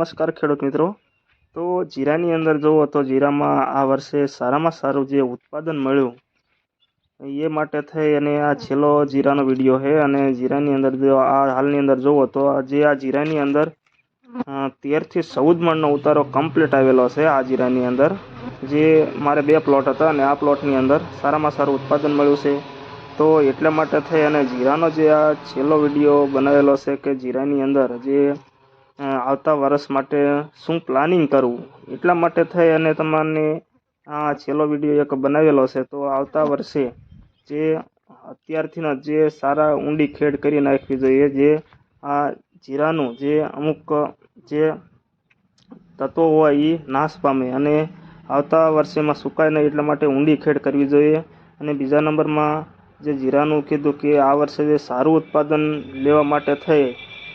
નમસ્કાર ખેડૂત મિત્રો. તો જીરાની અંદર જુઓ તો જીરામાં આ વર્ષે સારામાં સારું જે ઉત્પાદન મળ્યું, એ માટે થઈ અને આ છેલ્લો જીરાનો વીડિયો છે. અને જીરાની અંદર જો આ હાલની અંદર જુઓ તો આજે આ જીરાની અંદર તેરથી ચૌદ મણનો ઉતારો કમ્પ્લીટ આવેલો છે આ જીરાની અંદર. જે મારે બે પ્લોટ હતા અને આ પ્લોટની અંદર સારામાં સારું ઉત્પાદન મળ્યું છે. તો એટલા માટે થઈ અને જીરાનો જે આ છેલ્લો વીડિયો બનાવેલો છે કે જીરાની અંદર જે આવતા વર્ષ માટે શું પ્લાનિંગ કરવું? એટલા માટે થઈ અને તમારને આ છેલ્લો વીડિયો એક બનાવેલો છે. તો આવતા વર્ષે જે અત્યારથીના જે સારા ઊંડી ખેડ કરી નાખવી જોઈએ, જે આ જીરાનું જે અમુક જે તત્વો હોય એ નાશ પામે અને આવતા વર્ષેમાં સુકાય નહીં એટલા માટે ઊંડી ખેડ કરવી જોઈએ. અને બીજા નંબરમાં જે જીરાનું કીધું કે આ વર્ષે જે સારું ઉત્પાદન લેવા માટે થઈ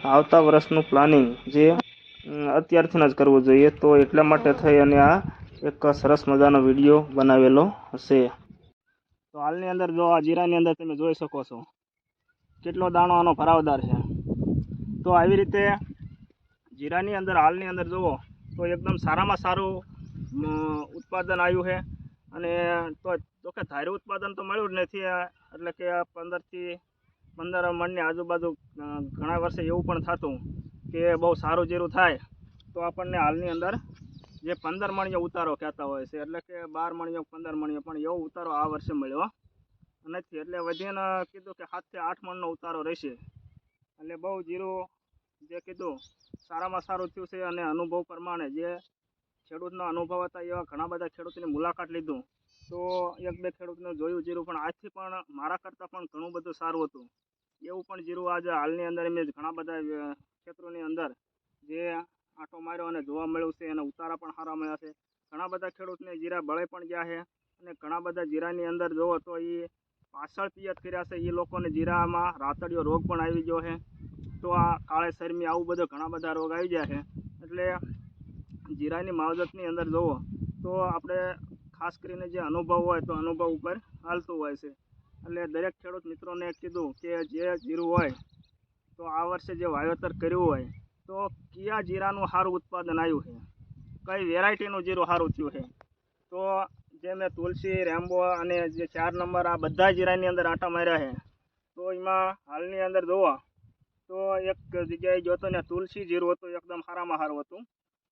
આવતા વર્ષનું પ્લાનિંગ જે અત્યારથી જ કરવું જોઈએ, તો એટલા માટે થઈ અને આ એક સરસ મજાનો વીડિયો બનાવેલો હશે. તો હાલની અંદર જો આ જીરાની અંદર તમે જોઈ શકો છો, કેટલો દાણો આનો ભરાવદાર છે. તો આવી રીતે જીરાની અંદર, હાલની અંદર જુઓ, તો એકદમ સારામાં સારું ઉત્પાદન આવ્યું છે. અને તો કે ધાર્યું ઉત્પાદન તો મળ્યું જ નથી એટલે કે પંદરથી પંદર મણની આજુબાજુ ઘણા વર્ષે એવું પણ થતું કે બહુ સારું જીરું થાય, તો આપણને હાલની અંદર જે પંદર મણીયો ઉતારો કહેતા હોય છે, એટલે કે બાર મણીયો, પંદર મણીયો, પણ એવો ઉતારો આ વર્ષે મળ્યો. નથી એટલે વધીને કીધું કે સાતથી આઠ મણનો ઉતારો રહેશે. એટલે બહુ જીરું જે કીધું સારામાં સારું થયું છે, અને અનુભવ પ્રમાણે જે ખેડૂતનો અનુભવ હતા, એવા ઘણા બધા ખેડૂતોની મુલાકાત લીધું. તો એક બે ખેડૂતને જોયું જીરું, પણ આજથી પણ મારા કરતાં પણ ઘણું બધું સારું હતું. એવું પણ જીરું આજે હાલની અંદર મેં ઘણા બધા ક્ષેત્રોની અંદર જે આંટો માર્યો અને જોવા મળ્યું છે અને ઉતારા પણ સારા મળ્યા છે. ઘણા બધા ખેડૂતને જીરા બળે પણ ગયા છે અને ઘણા બધા જીરાની અંદર જોવો તો એ પાછળ પિયત કર્યા છે એ લોકોને જીરામાં રાતડિયો રોગ પણ આવી ગયો છે. તો આ કાળે શરમી આવું બધું ઘણા બધા રોગ આવી ગયા છે. એટલે જીરાની માવજતની અંદર જોવો તો આપણે ખાસ કરીને જે અનુભવ હોય તો અનુભવ ઉપર હાલતું હોય છે. એટલે દરેક ખેડૂત મિત્રોને કીધું કે જે જીરું હોય તો આ વર્ષે જે વાવેતર કર્યું હોય તો કયા જીરાનું સારું ઉત્પાદન આવ્યું છે? કઈ વેરાયટીનું જીરું સારું થયું છે? તો જે મેં તુલસી, રેમ્બો અને જે ચાર નંબર આ બધા જીરાની અંદર આંટા માર્યા છે. તો એમાં હાલની અંદર જોવો તો એક જગ્યાએ જોતો ને તુલસી જીરું હતું, એકદમ સારામાં સારું હતું.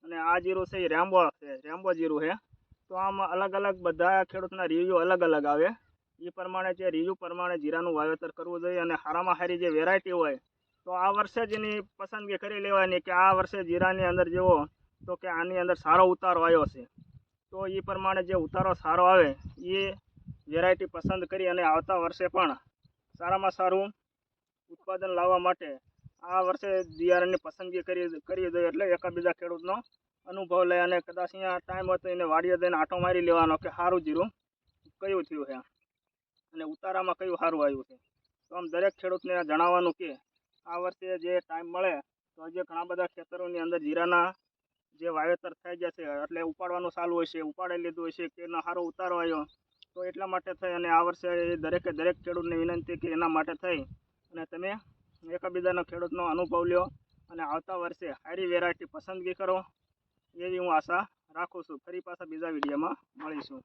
અને આ જીરું છે એ રેમ્બો છે, રેમ્બો જીરું છે. તો આમ અલગ અલગ બધા ખેડૂતના રિવ્યૂ અલગ અલગ આવે. એ પ્રમાણે જે રિવ્યૂ પ્રમાણે જીરાનું વાવેતર કરવું જોઈએ અને સારામાં સારી જે વેરાયટી હોય, તો આ વર્ષે જ એની પસંદગી કરી લેવાની કે આ વર્ષે જીરાની અંદર જેવો તો કે આની અંદર સારો ઉતારો આવ્યો છે. તો એ પ્રમાણે જે ઉતારો સારો આવે, એ વેરાયટી પસંદ કરી અને આવતા વર્ષે પણ સારામાં સારું ઉત્પાદન લાવવા માટે આ વર્ષે બિયારણની પસંદગી કરી કરી દઈએ એટલે એકાબીજા ખેડૂતનો અનુભવ લે અને કદાચ અહીંયા ટાઈમ હતો એને વાડીએ દઈને આંટો મારી લેવાનો કે સારું જીરું. કયું થયું છે અને ઉતારામાં કયું સારું આવ્યું છે? તો આમ દરેક ખેડૂતને જણાવવાનું કે આ વર્ષે જે ટાઈમ મળે, તો હજી ઘણા બધા ખેતરોની અંદર જીરાના જે વાવેતર થઈ જશે એટલે ઉપાડવાનું ચાલુ હોય છે, ઉપાડી લીધું હોય છે કે એનો સારો ઉતારો આવ્યો, તો એટલા માટે થઈ અને આ વર્ષે દરેકે દરેક ખેડૂતને વિનંતી કે એના માટે થઈ. અને તમે એકબીજાનો ખેડૂતનો અનુભવ લ્યો અને આવતા વર્ષે સારી વેરાયટી પસંદગી કરો. એવી હું આશા રાખું છું. ફરી પાછા બીજા વિડીયોમાં મળીશું.